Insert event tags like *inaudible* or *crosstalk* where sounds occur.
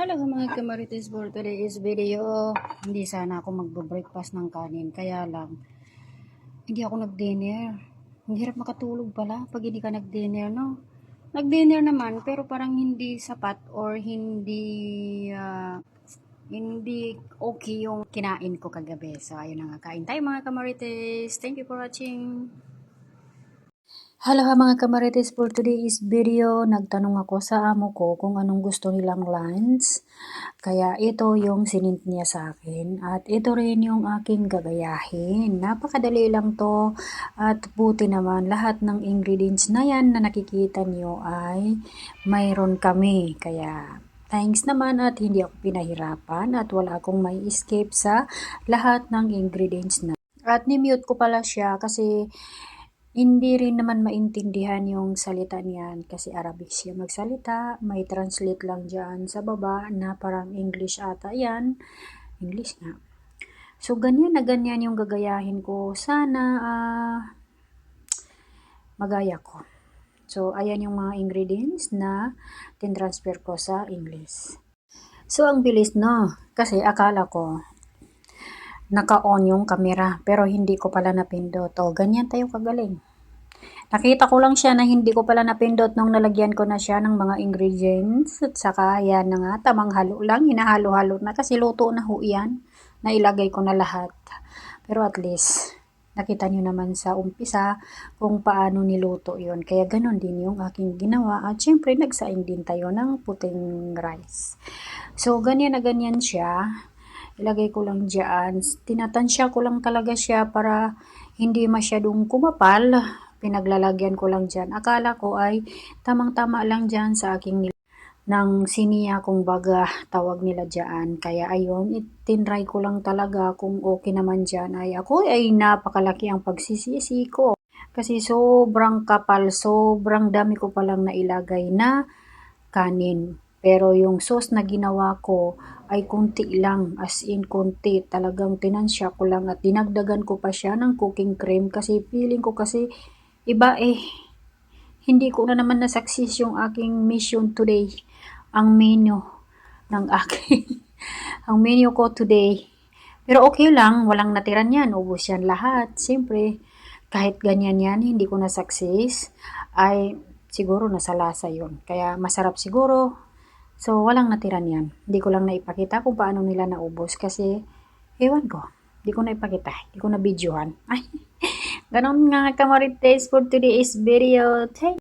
Hello mga kamarites for today's video. Hindi sana ako magbo-breakfast ng kanin. Kaya lang, hindi ako nag-dinner. Ang hirap makatulog pala pag hindi ka nag-dinner, no? Nag-dinner naman, pero parang hindi sapat or hindi ah, hindi okay yung kinain ko kagabi. So, ayun na nga. Kain tayo mga kamarites. Thank you for watching. Hello ha mga kamarites for today's video. Nagtanong ako sa amo ko kung anong gusto nilang lunch. Kaya ito yung sinint niya sa akin. At ito rin yung aking gagayahin. Napakadali lang to. At buti naman lahat ng ingredients na yan na nakikita niyo ay mayroon kami. Kaya thanks naman at hindi ako pinahirapan at wala akong may escape sa lahat ng ingredients na. At ni-mute ko pala siya kasi hindi rin naman maintindihan yung salita niyan kasi Arabic siya magsalita. May translate lang dyan sa baba na parang English ata yan. English nga. So, ganyan na ganyan yung gagayahin ko. Sana ah, magaya ko. So, ayan yung mga ingredients na tinransfer ko sa English. So, ang bilis no. Kasi akala ko naka-on yung camera pero hindi ko pala napindot. O, ganyan tayo kagaling. Nakita ko lang siya na hindi ko pala napindot nung nalagyan ko na siya ng mga ingredients at saka yan na nga, tamang halo lang, hinahalo-halo na kasi luto na ho yan, nailagay ko na lahat. Pero at least, nakita nyo naman sa umpisa kung paano niluto yon Kaya ganon din yung aking ginawa at syempre nagsaing din tayo ng puting rice. So, ganyan na ganyan siya. Ilagay ko lang dyan. Tinatansya ko lang talaga siya para hindi masyadong kumapal. Pinaglalagyan ko lang dyan. Akala ko ay tamang-tama lang dyan sa aking nil- ng siniya kung baga tawag nila dyan. Kaya ayun, itinry ko lang talaga kung okay naman dyan. Ay ako ay napakalaki ang pagsisisi ko. Kasi sobrang kapal, sobrang dami ko palang nailagay na kanin. Pero yung sauce na ginawa ko ay kunti lang, as in kunti. Talagang tinansya ko lang at dinagdagan ko pa siya ng cooking cream kasi feeling ko kasi iba eh. Hindi ko na naman na-success yung aking mission today. Ang menu ng aking, *laughs* ang menu ko today. Pero okay lang, walang natira niyan. Ubus yan lahat. Siyempre, kahit ganyan yan, hindi ko na-success, ay siguro nasa lasa yun. Kaya masarap siguro. So, walang natira niyan. Hindi ko lang naipakita kung paano nila naubos kasi, ewan ko. Hindi ko naipakita. Hindi ko na videohan. Ay, *laughs* ganon nga kamarites for today's video. Thank